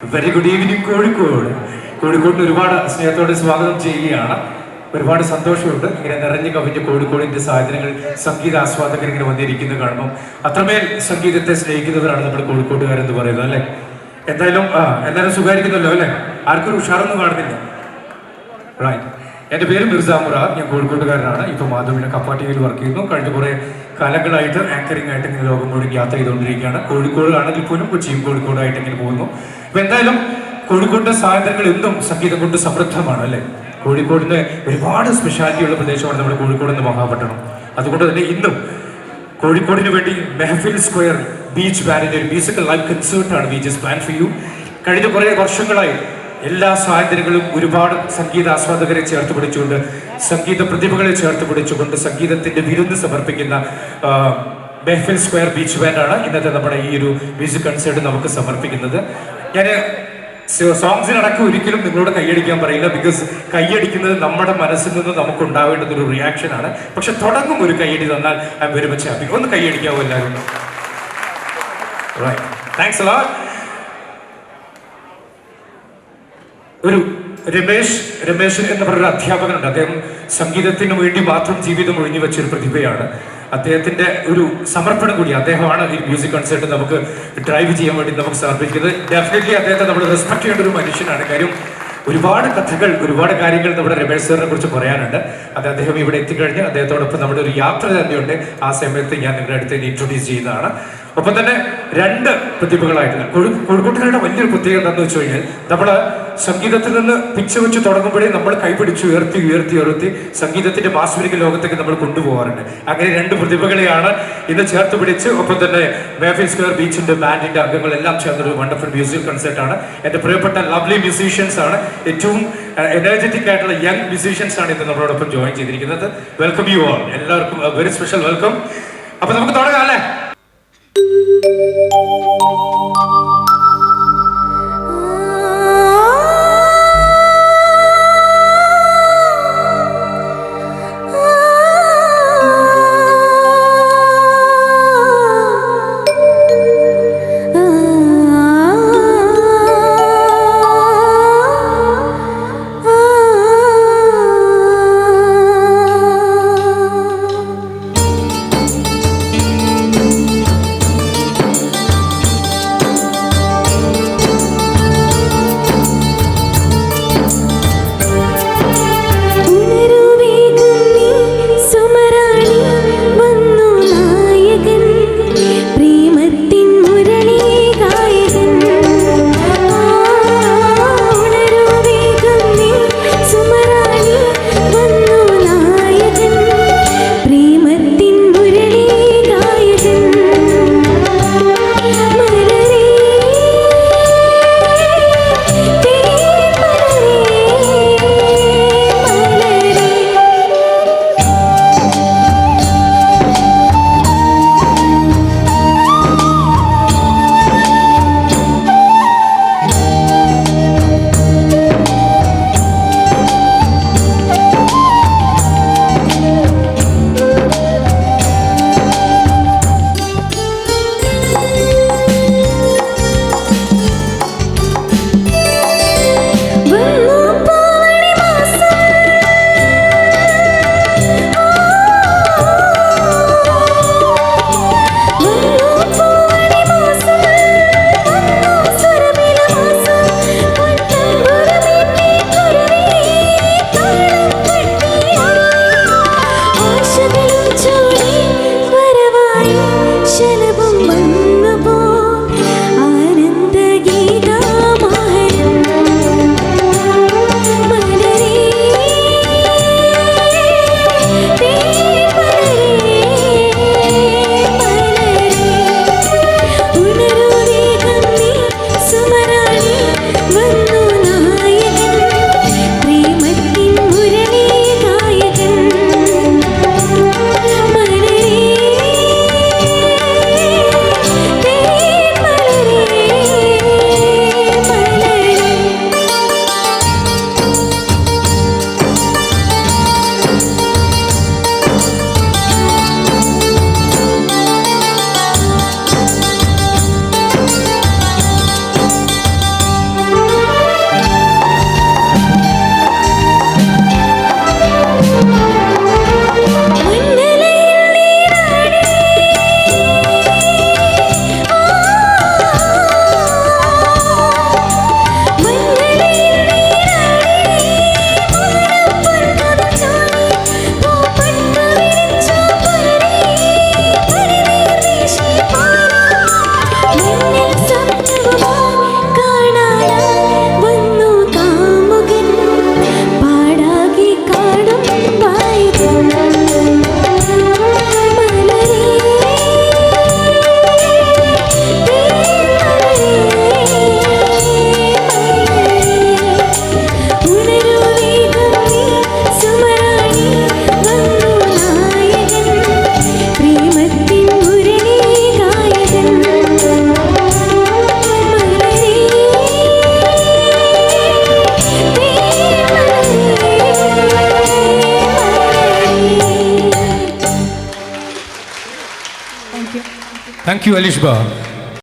Very good evening Kozhikode. കോഴിക്കോടിന് ഒരുപാട് സ്നേഹത്തോടെ സ്വാഗതം ചെയ്യുകയാണ്. ഒരുപാട് സന്തോഷമുണ്ട്. ഇങ്ങനെ നിറഞ്ഞു കവിഞ്ഞ കോഴിക്കോടിന്റെ സാഹചര്യങ്ങൾ സംഗീത ആസ്വാദകർ ഇങ്ങനെ വന്നിരിക്കുന്നത് കാണുമ്പോൾ അത്രമേൽ സംഗീതത്തെ സ്നേഹിക്കുന്നവരാണ് നമ്മൾ കോഴിക്കോട്ടുകാരെന്ന് പറയുന്നത് അല്ലേ? എന്തായാലും എല്ലാവരും സുഖമായിരിക്കുന്നല്ലോ അല്ലേ? ആർക്കൊരു ഉഷാറൊന്നും കാണുന്നില്ല. റൈറ്റ് എന്റെ പേര് മിർസ ഞാൻ കോഴിക്കോട്ടുകാരനാണ്. ഇപ്പോൾ മാധവിയുടെ കപ്പ വർക്ക് ചെയ്യുന്നു. കഴിഞ്ഞ കുറേ കാലങ്ങളായിട്ട് ആങ്കറിംഗ് ആയിട്ട് ഇങ്ങനെ ലോകം മുഴുവൻ യാത്ര ചെയ്തുകൊണ്ടിരിക്കുകയാണ്. കോഴിക്കോട് ആണെങ്കിൽ പോലും കൊച്ചിയും കോഴിക്കോടായിട്ട് ഇങ്ങനെ പോകുന്നു. അപ്പോൾ എന്തായാലും കോഴിക്കോടിന്റെ സാധനങ്ങൾ എന്നും സംഗീതം കൊണ്ട് സമൃദ്ധമാണ് അല്ലേ? കോഴിക്കോടിന് ഒരുപാട് സ്പെഷ്യാലിറ്റി ഉള്ള പ്രദേശമാണ് നമ്മുടെ കോഴിക്കോട് എന്ന മഹാപട്ടണം. അതുകൊണ്ട് തന്നെ ഇന്നും കോഴിക്കോടിന് വേണ്ടി മെഹഫിൽ സ്ക്വയർ ബീച്ച് ബാൻഡിന്റെ ഒരു മ്യൂസിക്കൽ ലൈവ് കൺസേർട്ടാണ് ജസ്റ്റ് പ്ലാൻ ഫോർ യു കഴിഞ്ഞ കുറേ വർഷങ്ങളായി എല്ലാ സാഹചര്യങ്ങളും ഒരുപാട് സംഗീത ആസ്വാദകരെ ചേർത്ത് പിടിച്ചുകൊണ്ട് സംഗീത പ്രതിഭകളെ ചേർത്ത് പിടിച്ചുകൊണ്ട് സംഗീതത്തിന്റെ വിരുന്ന് സമർപ്പിക്കുന്ന ബെഹ്ഫിൽ സ്ക്വയർ ബീച്ച് ബാൻഡാണ് ഇന്നത്തെ നമ്മുടെ ഈ ഒരു മ്യൂസിക് കൺസേർട്ട് നമുക്ക് സമർപ്പിക്കുന്നത്. ഞാൻ സോങ്സിനടക്കം ഒരിക്കലും നിങ്ങളോട് കൈയടിക്കാൻ പറയില്ല ബിക്കോസ് കൈയടിക്കുന്നത് നമ്മുടെ മനസ്സിൽ നിന്ന് നമുക്ക് ഉണ്ടാവേണ്ടുന്ന ഒരു റിയാക്ഷൻ ആണ്. പക്ഷെ തുടങ്ങും ഒരു കൈയടി തന്നാൽ ഐ വെരി ഒന്ന് കൈയടിക്കാവോ എല്ലാവരും? താങ്ക്സ് അലാ ഒരു രമേശ് രമേശ് എന്ന് പറഞ്ഞൊരു അധ്യാപകനുണ്ട്. അദ്ദേഹം സംഗീതത്തിന് വേണ്ടി മാത്രം ജീവിതം ഒഴിഞ്ഞു വെച്ച ഒരു പ്രതിഭയാണ്. അദ്ദേഹത്തിന്റെ ഒരു സമർപ്പണം കൂടി അദ്ദേഹമാണ് ഈ മ്യൂസിക് കൺസേർട്ട് നമുക്ക് ഡ്രൈവ് ചെയ്യാൻ വേണ്ടി നമുക്ക് സമർപ്പിക്കുന്നത് ഡെഫിനറ്റ്ലി അദ്ദേഹത്തെ നമ്മൾ റെസ്പെക്ട് ചെയ്യേണ്ട ഒരു മനുഷ്യനാണ്. കാര്യം ഒരുപാട് കഥകൾ ഒരുപാട് കാര്യങ്ങൾ നമ്മുടെ രമേശ് സാറിനെ കുറിച്ച് പറയാനുണ്ട്. അത് അദ്ദേഹം ഇവിടെ എത്തിക്കഴിഞ്ഞ് അദ്ദേഹത്തോടൊപ്പം നമ്മുടെ ഒരു യാത്ര തന്നെയുണ്ട് ആ സമയത്ത് ഞാൻ നിങ്ങളുടെ അടുത്ത് ഇൻട്രൊഡ്യൂസ് ചെയ്യുന്നതാണ്. ഒപ്പം തന്നെ രണ്ട് പ്രതിഭകളായിട്ട് കോഴി കോഴിക്കോട്ടുകാരുടെ വലിയൊരു പ്രത്യേകത എന്താണെന്ന് വെച്ച് കഴിഞ്ഞാൽ നമ്മൾ സംഗീതത്തിൽ നിന്ന് പിച്ച് വെച്ച് തുടങ്ങുമ്പോഴേ നമ്മൾ കൈപിടിച്ച് ഉയർത്തി ഉയർത്തി ഉയർത്തി സംഗീതത്തിന്റെ മാസ്മരിക ലോകത്തേക്ക് നമ്മൾ കൊണ്ടുപോകാറുണ്ട്. അങ്ങനെ രണ്ട് പ്രതിഭകളെയാണ് ഇന്ന് ചേർത്ത് പിടിച്ച് ഒപ്പം തന്നെ മേഫിൽ സ്ക്വയർ ബീച്ചിന്റെ ബാൻഡിന്റെ അംഗങ്ങളെല്ലാം ചേർന്നൊരു വണ്ടർഫുൾ മ്യൂസിക് കൺസേർട്ട് ആണ്. എന്റെ പ്രിയപ്പെട്ട ലവ്ലി മ്യൂസീഷ്യൻസ് ആണ്. ഏറ്റവും എനർജറ്റിക് ആയിട്ടുള്ള യങ് മ്യൂസീഷ്യൻസ് ആണ് ഇന്ന് നമ്മളോടൊപ്പം ജോയിൻ ചെയ്തിരിക്കുന്നത്. വെൽക്കം യു ആൾ എല്ലാവർക്കും വെരി സ്പെഷ്യൽ വെൽക്കം അപ്പൊ നമുക്ക് തുടങ്ങാം അല്ലേ? Thank you. Thank you thank you Alish ബാ